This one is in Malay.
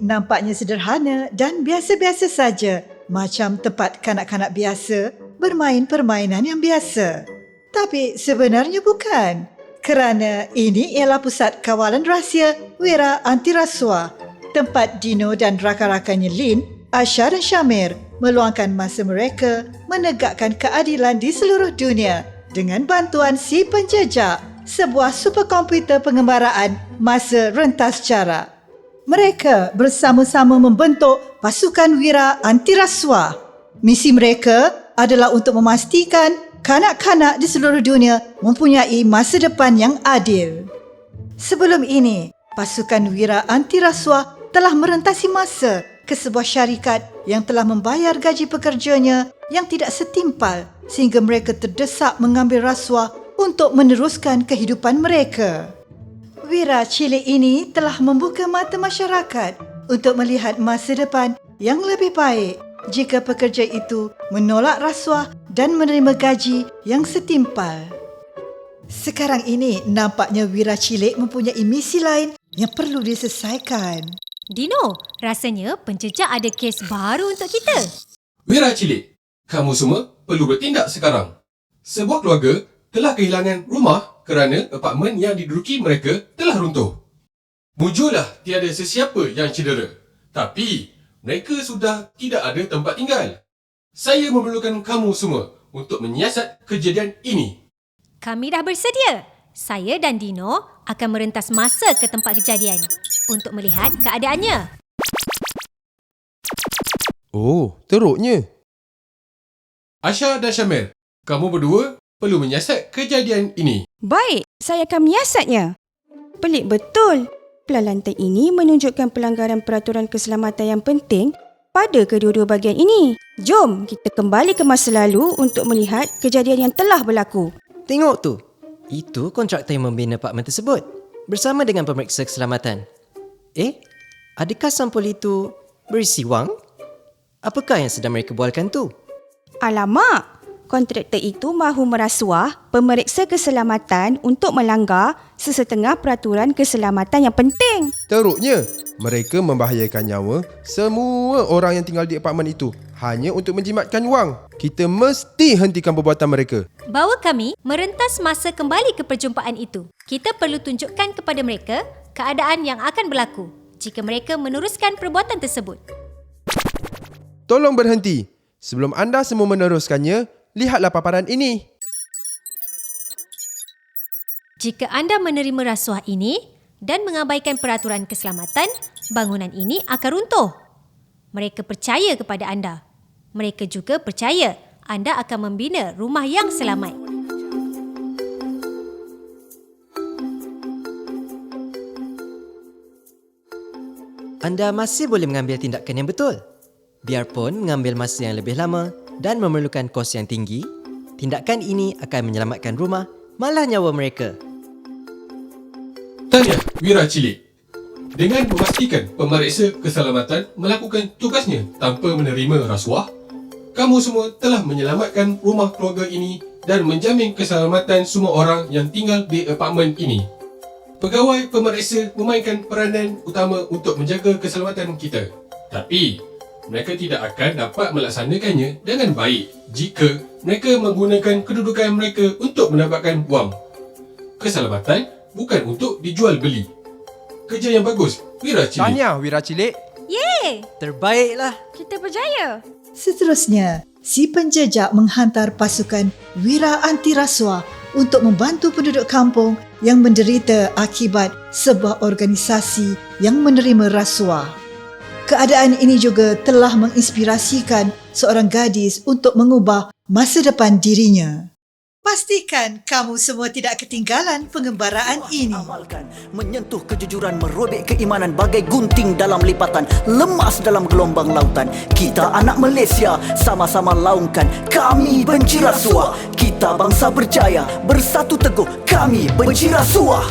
nampaknya sederhana dan biasa-biasa saja macam tempat kanak-kanak biasa bermain permainan yang biasa. Tapi sebenarnya bukan. Kerana ini ialah pusat kawalan rahsia Wira Anti Rasuah. Tempat Dino dan rakan-rakannya Lin, Asha dan Syamir meluangkan masa mereka menegakkan keadilan di seluruh dunia dengan bantuan si penjejak, sebuah superkomputer pengembaraan masa rentas cara. Mereka bersama-sama membentuk pasukan Wira Anti Rasuah. Misi mereka adalah untuk memastikan kanak-kanak di seluruh dunia mempunyai masa depan yang adil. Sebelum ini, pasukan Wira Anti Rasuah telah merentasi masa ke sebuah syarikat yang telah membayar gaji pekerjanya yang tidak setimpal sehingga mereka terdesak mengambil rasuah untuk meneruskan kehidupan mereka. Wira cilik ini telah membuka mata masyarakat untuk melihat masa depan yang lebih baik jika pekerja itu menolak rasuah dan menerima gaji yang setimpal. Sekarang ini nampaknya Wira Cilik mempunyai misi lain yang perlu diselesaikan. Dino, rasanya penjejak ada kes baru untuk kita. Wira cilik, kamu semua perlu bertindak sekarang. Sebuah keluarga telah kehilangan rumah kerana apartmen yang diduduki mereka telah runtuh. Mujurlah tiada sesiapa yang cedera. Tapi, mereka sudah tidak ada tempat tinggal. Saya memerlukan kamu semua untuk menyiasat kejadian ini. Kami dah bersedia. Saya dan Dino akan merentas masa ke tempat kejadian untuk melihat keadaannya. Oh, teruknya. Asha dan Syamil, kamu berdua perlu menyiasat kejadian ini. Baik, saya akan menyiasatnya. Pelik betul. Pelan lantai ini menunjukkan pelanggaran peraturan keselamatan yang penting pada kedua-dua bahagian ini. Jom kita kembali ke masa lalu untuk melihat kejadian yang telah berlaku. Tengok tu. Itu kontraktor yang membina apartmen tersebut bersama dengan pemeriksa keselamatan. Eh, adakah sampul itu berisi wang? Apakah yang sedang mereka bualkan tu? Alamak, kontraktor itu mahu merasuah pemeriksa keselamatan untuk melanggar sesetengah peraturan keselamatan yang penting. Teruknya, mereka membahayakan nyawa semua orang yang tinggal di apartmen itu hanya untuk menjimatkan wang. Kita mesti hentikan perbuatan mereka. Bawa kami merentas masa kembali ke perjumpaan itu. Kita perlu tunjukkan kepada mereka keadaan yang akan berlaku jika mereka meneruskan perbuatan tersebut. Tolong berhenti. Sebelum anda semua meneruskannya, lihatlah paparan ini. Jika anda menerima rasuah ini dan mengabaikan peraturan keselamatan, bangunan ini akan runtuh. Mereka percaya kepada anda. Mereka juga percaya anda akan membina rumah yang selamat. Anda masih boleh mengambil tindakan yang betul. Biarpun mengambil masa yang lebih lama dan memerlukan kos yang tinggi, tindakan ini akan menyelamatkan rumah malah nyawa mereka. Tanya Wira Cilik. Dengan memastikan pemeriksa keselamatan melakukan tugasnya tanpa menerima rasuah, kamu semua telah menyelamatkan rumah keluarga ini dan menjamin keselamatan semua orang yang tinggal di apartmen ini. Pegawai pemeriksa memainkan peranan utama untuk menjaga keselamatan kita. Tapi, mereka tidak akan dapat melaksanakannya dengan baik jika mereka menggunakan kedudukan mereka untuk mendapatkan wang. Keselamatan bukan untuk dijual beli. Kerja yang bagus, Wira Cilik. Tanya Wira Cilik. Yeay! Terbaiklah. Kita berjaya. Seterusnya, si penjejak menghantar pasukan Wira Anti Rasuah untuk membantu penduduk kampung yang menderita akibat sebuah organisasi yang menerima rasuah. Keadaan ini juga telah menginspirasikan seorang gadis untuk mengubah masa depan dirinya. Pastikan kamu semua tidak ketinggalan pengembaraan ini. amalkan menyentuh kejujuran merobek keimanan bagai gunting dalam lipatan lemas dalam gelombang lautan kita anak Malaysia sama-sama laungkan kami benci rasuah kita bangsa berjaya bersatu teguh kami benci rasuah